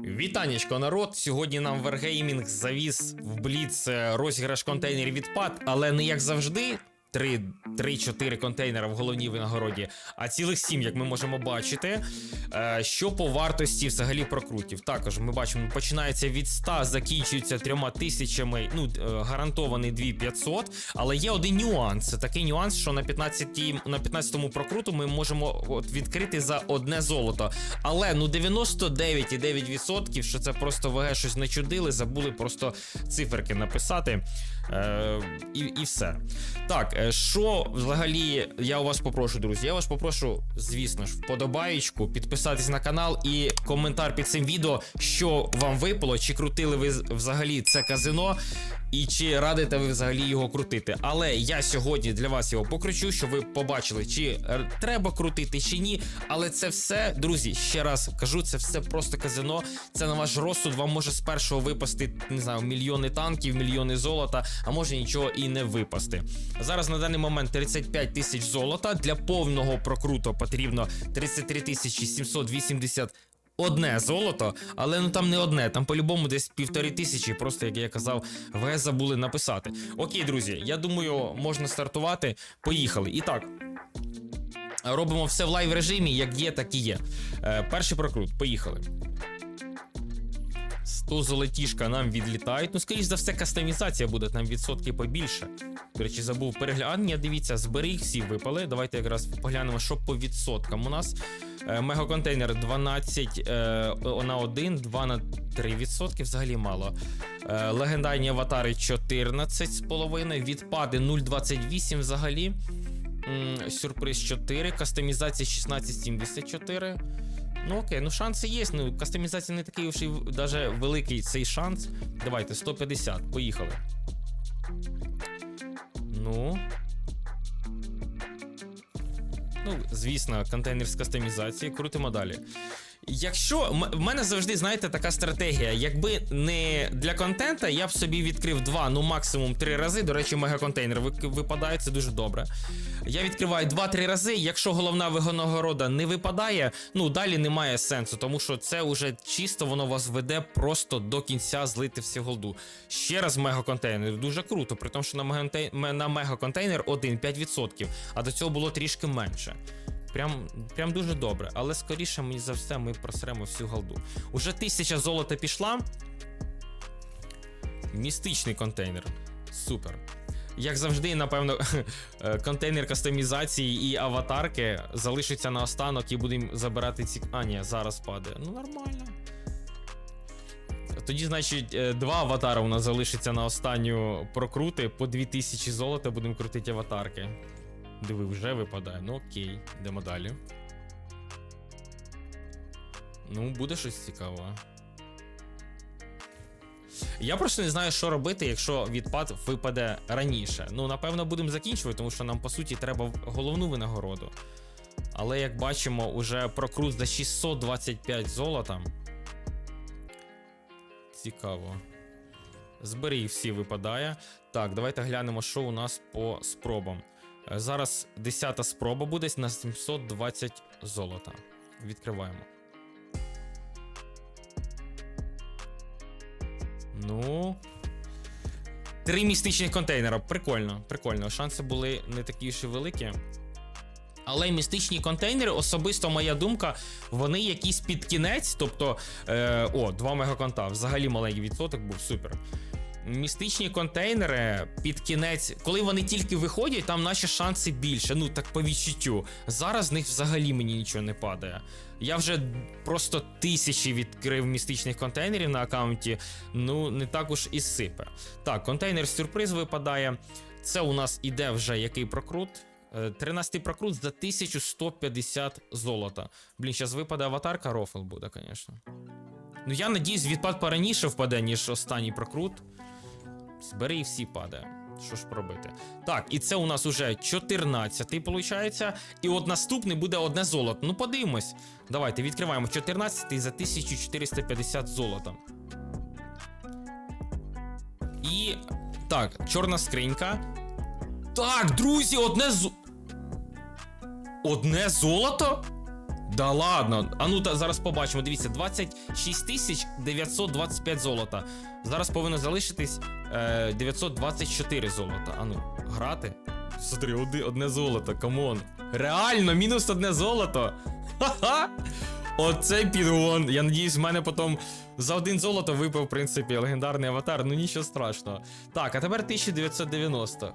Вітанечко, народ. Сьогодні нам Wargaming завіз в Бліц е, розіграш контейнерів відпад, але не як завжди. 3-4 контейнера в головній винагороді, а цілих 7, як ми можемо бачити. Е, Що по вартості взагалі прокрутів? Також ми бачимо, починається від 100, закінчується трьома тисячами, ну, е, гарантований 2500. Але є один нюанс. Такий нюанс, що на 15 на 15 прокруту ми можемо от відкрити за одне золото. Але ну 99,9%, що це просто ВГ щось не чудили, забули просто циферки написати. Е, і, і все. Так, е, що взагалі я у вас попрошу, друзі? Я вас попрошу, звісно ж, вподобаєчку, підписатись на канал і коментар під цим відео, що вам випало, чи крутили ви взагалі це казино, і чи радите ви взагалі його крутити. Але я сьогодні для вас його покручу, щоб ви побачили, чи е, треба крутити, чи ні. Але це все, друзі, ще раз кажу, це все просто казино. Це на ваш розсуд. Вам може з першого випасти, не знаю, мільйони танків, мільйони золота, а може нічого і не випасти. Зараз на даний момент 35 тисяч золота. Для повного прокруту потрібно 33 тисячі 780 Одне золото, але ну там не одне, там по-любому десь півтори тисячі, просто як я казав, ВС забули написати. Окей, друзі, я думаю, можна стартувати. Поїхали. І так. Робимо все в лайв режимі, як є, так і є. Е, перший прокрут, поїхали. 100 золотішка нам відлітають. Ну, скоріш за все, кастомізація буде там відсотки побільше. До речі, забув переглянення. Дивіться, зберіг всі випали. Давайте якраз поглянемо, що по відсоткам у нас. Е, Мегаконтейнер 12 е, на 1, 2 на 3 відсотки, взагалі мало. Е, легендарні аватари 14,5, відпади 0,28 взагалі. Сюрприз 4, кастомізація 16,74. Ну окей, ну шанси є. Ну, кастомізація не такий і даже великий цей шанс. Давайте, 150, поїхали. Ну. Ну, звісно, контейнер з кастомізації, крутимо далі. Якщо в мене завжди, знаєте, така стратегія. Якби не для контента, я б собі відкрив два, ну максимум три рази. До речі, мегаконтейнер ви- випадає, це дуже добре. Я відкриваю два-три рази. Якщо головна винагорода не випадає, ну далі немає сенсу, тому що це вже чисто воно вас веде просто до кінця злити всі голду. Ще раз мегаконтейнер, дуже круто, при тому, що на, мегаконтейнер 1-5%, а до цього було трішки менше. Прям, прям дуже добре, але скоріше, мені за все, ми просремо всю голду. Уже тисяча золота пішла. Містичний контейнер. Супер. Як завжди, напевно, е, контейнер кастомізації і аватарки залишиться на останок і будемо забирати ці. А, ні, зараз падає. Ну, нормально. Тоді, значить, е, два аватара у нас залишиться на останню прокрути. По 2000 золота будемо крутити аватарки. Диви, вже випадає. Ну окей, йдемо далі. Ну, буде щось цікаве. Я просто не знаю, що робити, якщо відпад випаде раніше. Ну, напевно, будемо закінчувати, тому що нам, по суті, треба головну винагороду. Але як бачимо, уже прокрут за 625 золота. Цікаво. Зберіг всі випадає. Так, давайте глянемо, що у нас по спробам. Е, Зараз 10 спроба буде на 720 золота. Відкриваємо. Ну. Три містичних контейнера. Прикольно, прикольно. Шанси були не такі ж і великі. Але містичні контейнери, особисто моя думка, вони якісь під кінець. Тобто, е, о, 2 мегаконта. Взагалі маленький відсоток був супер. Містичні контейнери під кінець, коли вони тільки виходять, там наші шанси більше. Ну так по відчуттю. Зараз з них взагалі мені нічого не падає. Я вже просто тисячі відкрив містичних контейнерів на аккаунті. Ну не так уж і сипе. Так, контейнер сюрприз випадає. Це у нас іде вже який прокрут. 13 прокрут за 1150 золота. Блін, зараз випаде аватарка, рофл буде, звісно. Ну я надіюсь, відпад пораніше впаде, ніж останній прокрут. Збери і всі падає. Що ж пробити? Так, і це у нас уже 14-й, виходить. І от наступний буде одне золото. Ну, подивимось. Давайте відкриваємо 14-й за 1450 золота. І. Так, чорна скринька. Так, друзі, одне з. Одне золото? Да ладно. А ну та зараз побачимо. Дивіться, 26 тисяч 925 золота. Зараз повинно залишитись е, 924 золота. А ну, грати? Смотри, одне золото, камон. Реально, мінус одне золото. Ха-ха! Оце підгон. Я надіюсь, в мене потім за один золото випав, в принципі, легендарний аватар. Ну нічого страшного. Так, а тепер 1990.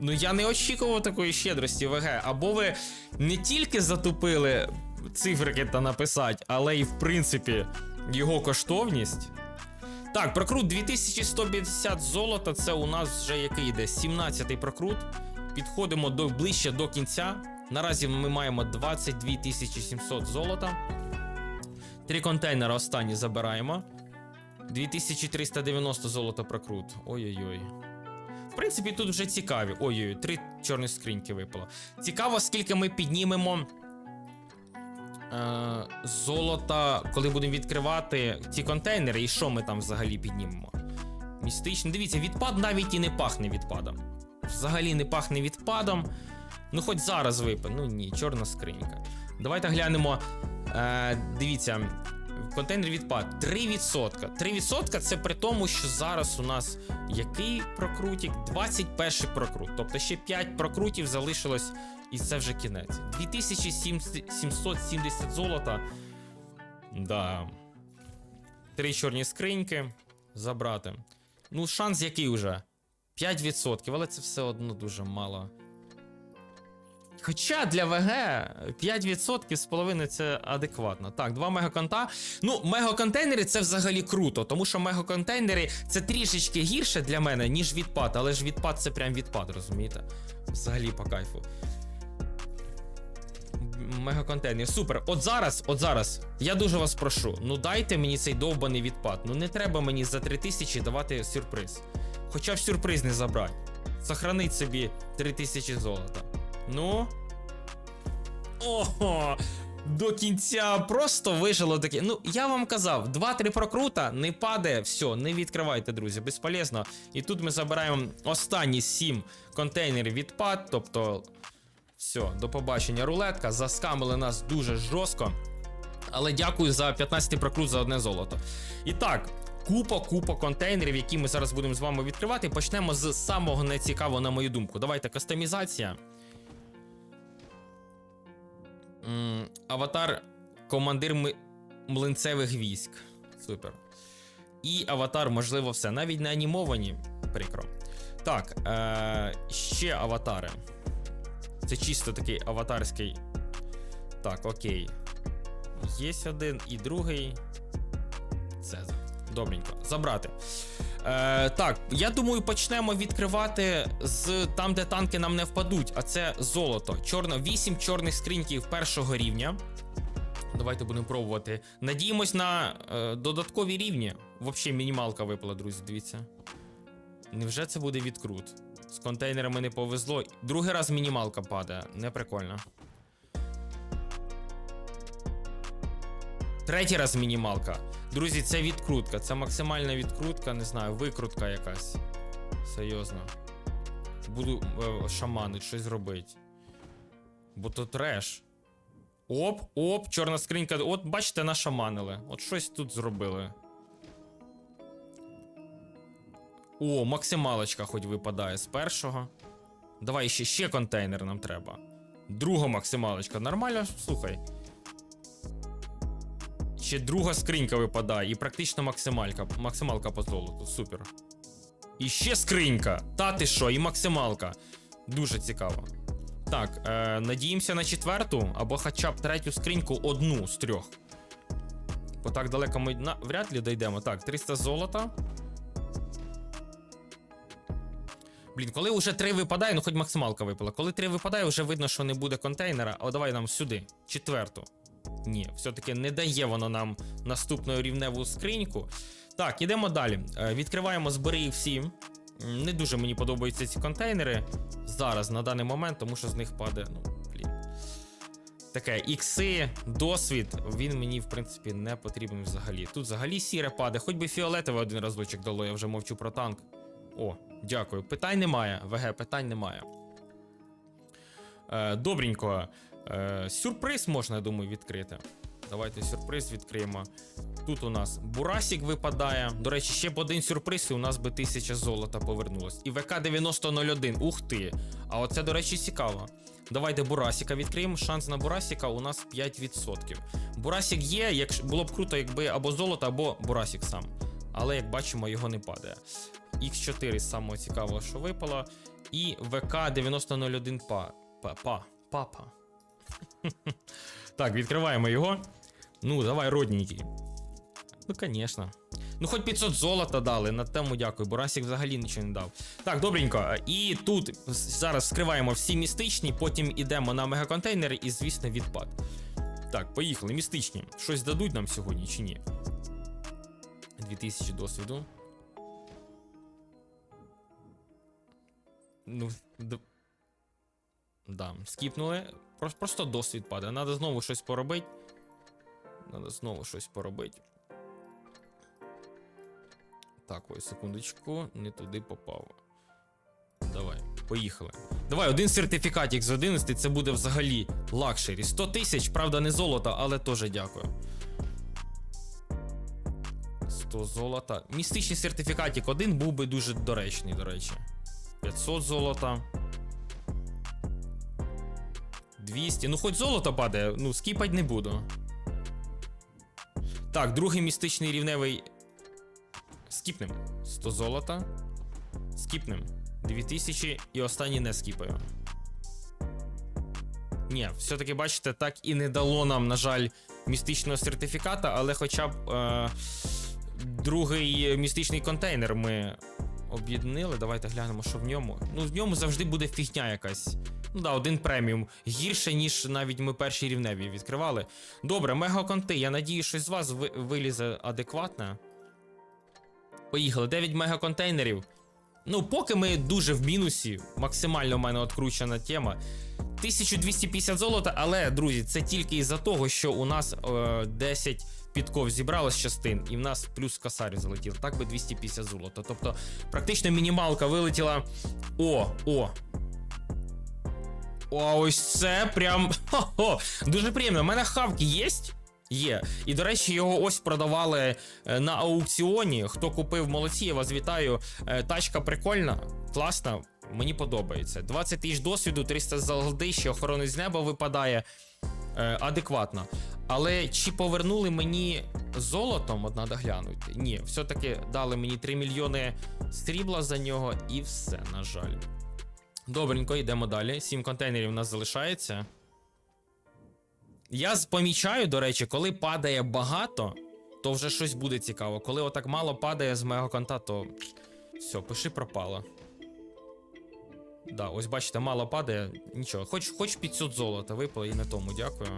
Ну я не очікував такої щедрості ВГ. Або ви не тільки затупили цифрики та написати, але й в принципі його коштовність. Так, прокрут 2150 золота. Це у нас вже який йде? 17-й прокрут. Підходимо до ближче до кінця. Наразі ми маємо 22 700 золота. Три контейнери останні забираємо. 2390 золота прокрут. Ой-ой-ой. В принципі, тут вже цікаві. Ой-ой, три чорні скриньки випало. Цікаво, скільки ми піднімемо золота, коли будемо відкривати ці контейнери, і що ми там взагалі піднімемо. Містично. Дивіться, відпад навіть і не пахне відпадом. Взагалі не пахне відпадом. Ну, хоч зараз випи. Ну ні, чорна скринька. Давайте глянемо. Е, дивіться, контейнер відпад 3%. 3% це при тому, що зараз у нас який прокрутик? 21 прокрут. Тобто ще 5 прокрутів залишилось, і це вже кінець. 2770 золота. Да. Три чорні скриньки. Забрати. Ну, шанс який уже? 5%, але це все одно дуже мало. Хоча для ВГ 5% з половиною це адекватно. Так, 2 мегаконта. Ну, мегаконтейнери це взагалі круто, тому що мегаконтейнери це трішечки гірше для мене, ніж відпад, але ж відпад це прям відпад, розумієте? Взагалі по кайфу. Мегаконтейнер. Супер. От зараз, от зараз, я дуже вас прошу. Ну дайте мені цей довбаний відпад. Ну не треба мені за 3000 давати сюрприз. Хоча б сюрприз не забрати. Сохранить собі 3000 золота. Ну. Ого! До кінця просто вижило таке. Ну, я вам казав, 2-3 прокрута не падає, все, не відкривайте, друзі, безполезно. І тут ми забираємо останні 7 контейнерів відпад, тобто. Все, до побачення, рулетка. Заскамили нас дуже жорстко. Але дякую за 15 прокрут за одне золото. І так, купа, купа контейнерів, які ми зараз будемо з вами відкривати. Почнемо з самого нецікавого, на мою думку. Давайте кастомізація. Аватар командир млинцевих військ. Супер. І аватар, можливо, все. Навіть не анімовані. Прикро. Так, е- ще аватари. Це чисто такий аватарський. Так, окей. Є один і другий. Цезар. Добренько. Забрати. Е, так, я думаю, почнемо відкривати з там, де танки нам не впадуть, а це золото. Чорно, 8 чорних скриньків першого рівня. Давайте будемо пробувати. Надіємось на е, додаткові рівні. Взагалі, мінімалка випала, друзі, дивіться. Невже це буде відкрут? З контейнерами не повезло. Другий раз мінімалка падає. Не прикольно. Третій раз мінімалка. Друзі, це відкрутка. Це максимальна відкрутка, не знаю, викрутка якась. Серйозно. Буду е, шаманить, щось робити. Бо то треш. Оп, оп, чорна скринька. От, бачите, нашаманили. От щось тут зробили. О, максималочка хоч випадає з першого. Давай ще, ще контейнер нам треба. Друга максималочка. Нормально, слухай. Ще друга скринька випадає, і практично максималька, максималка по золоту. Супер. І ще скринька. Та ти що, і максималка. Дуже цікаво. Так, е, надіємося на четверту, або хоча б третю скриньку одну з трьох. Бо так далеко ми на... вряд ли дійдемо. Так, 300 золота. Блін, коли вже три випадає, ну хоч максималка випала. Коли три випадає, вже видно, що не буде контейнера. О, давай нам сюди. Четверту. Ні, все-таки не дає воно нам наступну рівневу скриньку. Так, ідемо далі. Е, Відкриваємо збери всі. Не дуже мені подобаються ці контейнери зараз, на даний момент, тому що з них падає. Ну, блін. Таке, ікси, досвід, він мені, в принципі, не потрібен взагалі. Тут взагалі сіре падає, хоч би фіолетове один разочок дало, я вже мовчу про танк. О, дякую. Питань немає. ВГ, питань немає. Е, добренько. Е, сюрприз можна, я думаю, відкрити. Давайте сюрприз відкриємо. Тут у нас Бурасік випадає. До речі, ще б один сюрприз, і у нас би 1000 золота повернулось. І ВК 9001. Ух ти! А оце, до речі, цікаво. Давайте Бурасіка відкриємо. Шанс на Бурасіка у нас 5%. Бурасік є, якщо було б круто, якби або золото, або Бурасік сам. Але як бачимо, його не падає. Х4 з самого цікавого, що випало. І ВК 9001 па. Па. Па. Папа. Так, відкриваємо його. Ну, давай, родненький. Ну, звісно. Ну, хоч 500 золота дали, на тему дякую, бо Расік взагалі нічого не дав. Так, добренько. І тут зараз скриваємо всі містичні, потім ідемо на мегаконтейнери і, звісно, відпад. Так, поїхали. Містичні. Щось дадуть нам сьогодні чи ні? 2000 досвіду. Ну. Да, скіпнули. Просто, просто досвід падає. Надо знову щось поробити. Надо знову щось поробити. Так, ось секундочку, не туди попав. Давай, поїхали. Давай, один сертифікатик з 11, це буде взагалі лакшері. 100 тисяч, правда, не золото, але теж дякую. 100 золота. Містичний сертифікатик один був би дуже доречний, до речі. 500 золота. 200. Ну, хоч золото падає, ну, скіпать не буду. Так, другий містичний рівневий. Скіпнем. 100 золота. Скіпнем. 2000 і останній не скіпаю. Ні, все-таки, бачите, так і не дало нам, на жаль, містичного сертифіката, але хоча б е, другий містичний контейнер ми об'єднали. Давайте глянемо, що в ньому. Ну, в ньому завжди буде фігня якась. Ну да, один преміум. Гірше, ніж навіть ми перші рівневі відкривали. Добре, мегаконти. Я надію, щось з вас ви- вилізе адекватне. Поїхали. 9 мегаконтейнерів. Ну, поки ми дуже в мінусі, максимально в мене откручена тема. 1250 золота, але, друзі, це тільки із-за того, що у нас е, 10 підков зібралось частин, і в нас плюс косарь залетів. Так би 250 золота. Тобто, практично мінімалка вилетіла. О, о. А ось це прям. Хо-хо, дуже приємно. У мене хавки є? Є. І до речі, його ось продавали е, на аукціоні. Хто купив молодці, я вас вітаю. Е, Тачка прикольна, класна. Мені подобається. 20 тисяч досвіду, 300 залди, ще охорони з неба випадає. Е, адекватно. Але чи повернули мені золотом, от надо глянути? Ні, все-таки дали мені 3 мільйони срібла за нього, і все, на жаль. Добренько, йдемо далі. 7 контейнерів у нас залишається. Я помічаю, до речі, коли падає багато, то вже щось буде цікаво. Коли отак мало падає з мегаконта, то все, пиши пропало. Да, ось бачите, мало падає. Нічого, хоч, хоч 500 золота випало і на тому, дякую.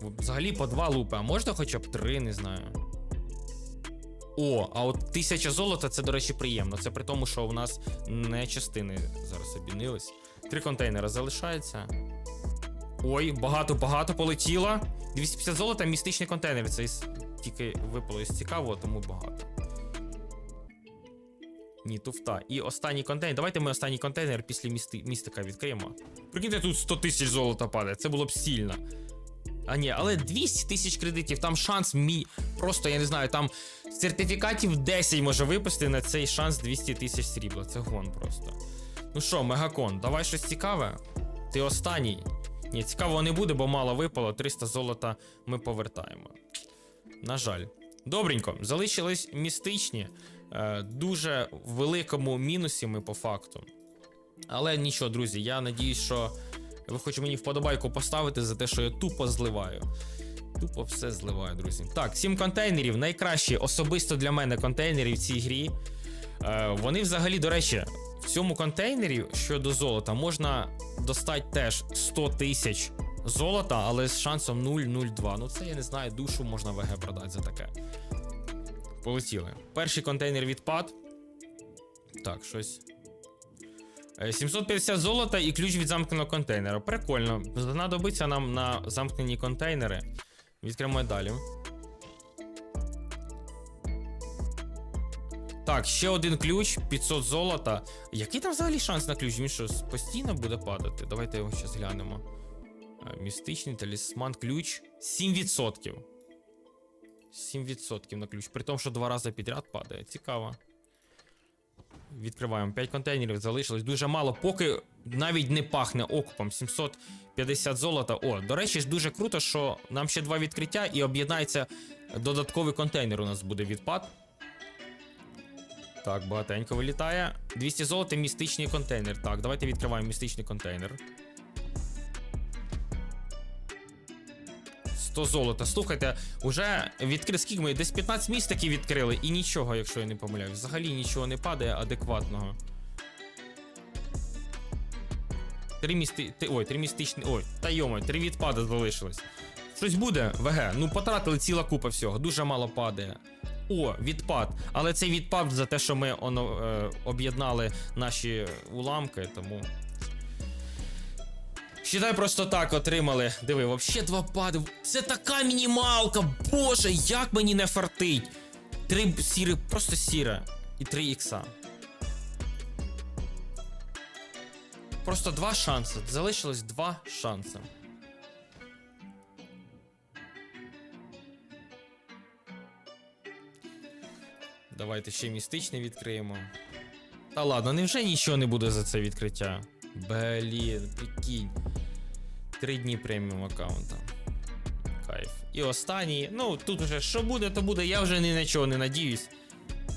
Взагалі по два лупи, а можна хоча б три, не знаю. О, а от 1000 золота це, до речі, приємно. Це при тому, що у нас не частини зараз обінились. Три контейнери залишається. Ой, багато-багато полетіло. 250 золота, містичний контейнер. Це із- тільки випало із цікавого, тому багато. Ні, туфта. І останній контейнер. Давайте ми останній контейнер після місти... містика відкриємо. Прикиньте, тут 100 тисяч золота падає. Це було б сильно. А ні, але 200 тисяч кредитів, там шанс мій. Просто я не знаю, там сертифікатів 10 може випустити на цей шанс 200 тисяч срібла. Це гон просто. Ну що, мегакон, давай щось цікаве. Ти останній. Ні, цікавого не буде, бо мало випало. 300 золота ми повертаємо. На жаль. Добренько, залишились містичні. Е, дуже великому мінусі ми по факту. Але нічого, друзі, я надіюсь, що ви хоч мені вподобайку поставити за те, що я тупо зливаю. Тупо все зливаю, друзі. Так, 7 контейнерів. Найкращі особисто для мене контейнери в цій грі. Е, вони взагалі, до речі, в цьому контейнері щодо золота можна достати теж 100 тисяч золота, але з шансом 0,02. Ну це я не знаю, душу можна ВГ продати за таке. Полетіли. Перший контейнер відпад. Так, щось. Е, 750 золота і ключ від замкненого контейнера. Прикольно. Знадобиться нам на замкнені контейнери. Відкриємо далі. Так, ще один ключ, 500 золота. Який там взагалі шанс на ключ? Він що, постійно буде падати? Давайте його зараз глянемо. Е, Містичний талісман, ключ 7%. 7% на ключ. При тому, що два рази підряд падає. Цікаво. Відкриваємо 5 контейнерів, залишилось дуже мало, поки навіть не пахне окупом. 750 золота. О, до речі, дуже круто, що нам ще два відкриття і об'єднається додатковий контейнер. У нас буде відпад. Так, багатенько вилітає. 200 золота, містичний контейнер. Так, давайте відкриваємо містичний контейнер. 100 золота. Слухайте, уже відкрили скільки ми? Десь 15 місць такі відкрили, і нічого, якщо я не помиляюсь. Взагалі нічого не падає адекватного. Три місти. ти- Ой, три містичні. Ой, та йома, три відпади залишилось. Щось буде, ВГ. Ну, потратили ціла купа всього, дуже мало падає. О, відпад. Але цей відпад за те, що ми е, об'єднали наші уламки, тому. Считай, просто так отримали. Диви, вообще два пади. Це така мінімалка. Боже, як мені не фартить. Три сіри, просто сіре. І три ікса. Просто два шанси. Залишилось два шанси. Давайте ще містичний відкриємо. Та ладно, невже нічого не буде за це відкриття? Блін, прикинь. Три дні преміум аккаунта. Кайф. І останній. Ну, тут вже що буде, то буде, я вже ні на чого не надіюсь.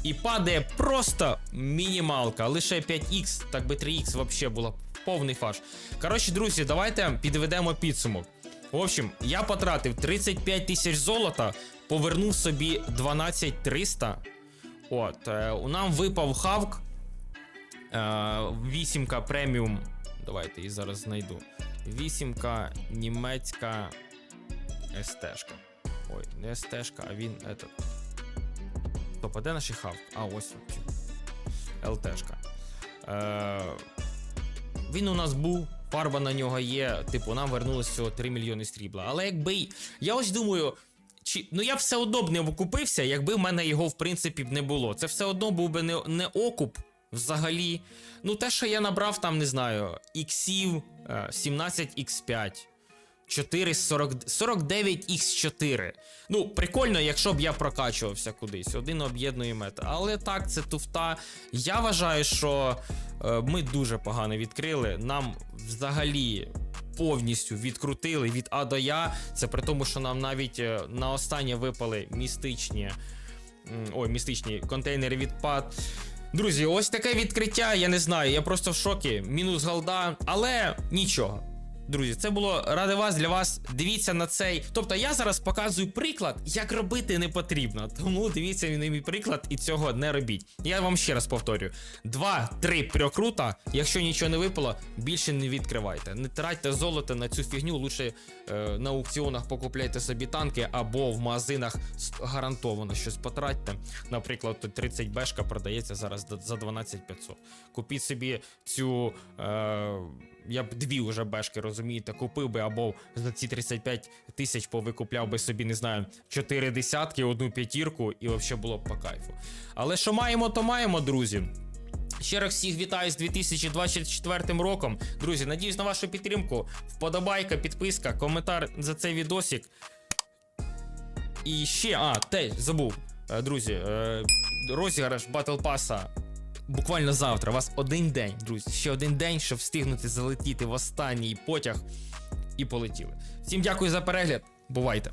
І падає просто мінімалка. Лише 5х, так би 3х вообще було повний фарш. Коротше, друзі, давайте підведемо підсумок. В общем, я потратив 35 тисяч золота, повернув собі 12 300. От, е, нам випав хавк. Е, вісімка преміум. Давайте її зараз знайду. Вісімка німецька СТшка. Ой, не СТшка, а він этот. Стоп, а де наш хавк? А, ось. ЛТшка. Е, він у нас був, фарба на нього є. Типу, нам вернулось всього 3 мільйони срібла. Але якби. Я ось думаю. Чи, ну я все одно б не окупився, якби в мене його в принципі б не було. Це все одно був би не, не окуп взагалі. Ну, те, що я набрав там, не знаю, іксів 17x5. 4 40, 49 x 4 Ну, прикольно, якщо б я прокачувався кудись. Один об'єднує мета. Але так, це туфта. Я вважаю, що е, ми дуже погано відкрили. Нам взагалі повністю відкрутили від А до Я. Це при тому, що нам навіть е, на останнє випали містичні. Ой, містичні контейнери відпад. Друзі, ось таке відкриття. Я не знаю, я просто в шокі. Мінус голда, але нічого. Друзі, це було ради вас для вас. Дивіться на цей. Тобто я зараз показую приклад, як робити не потрібно. Тому дивіться на мій приклад і цього не робіть. Я вам ще раз повторюю: два-три прокрута. Якщо нічого не випало, більше не відкривайте. Не тратьте золото на цю фігню. Лучше е, на аукціонах покупляйте собі танки або в магазинах гарантовано щось потратьте. Наприклад, 30 бешка продається зараз за 12 500. Купіть собі цю. Е, я б дві вже бешки, розумієте, купив би або за ці 35 тисяч повикупляв би собі, не знаю, 4 десятки, одну п'ятірку, і взагалі було б по кайфу. Але що маємо, то маємо, друзі. Ще раз всіх вітаю з 2024 роком. Друзі, надіюсь на вашу підтримку. Вподобайка, підписка, коментар за цей відосик. І ще, а, те, забув. Е, Друзі, е, розіграш Battle Pass буквально завтра. У вас один день, друзі. Ще один день, щоб встигнути залетіти в останній потяг і полетіли. Всім дякую за перегляд. Бувайте!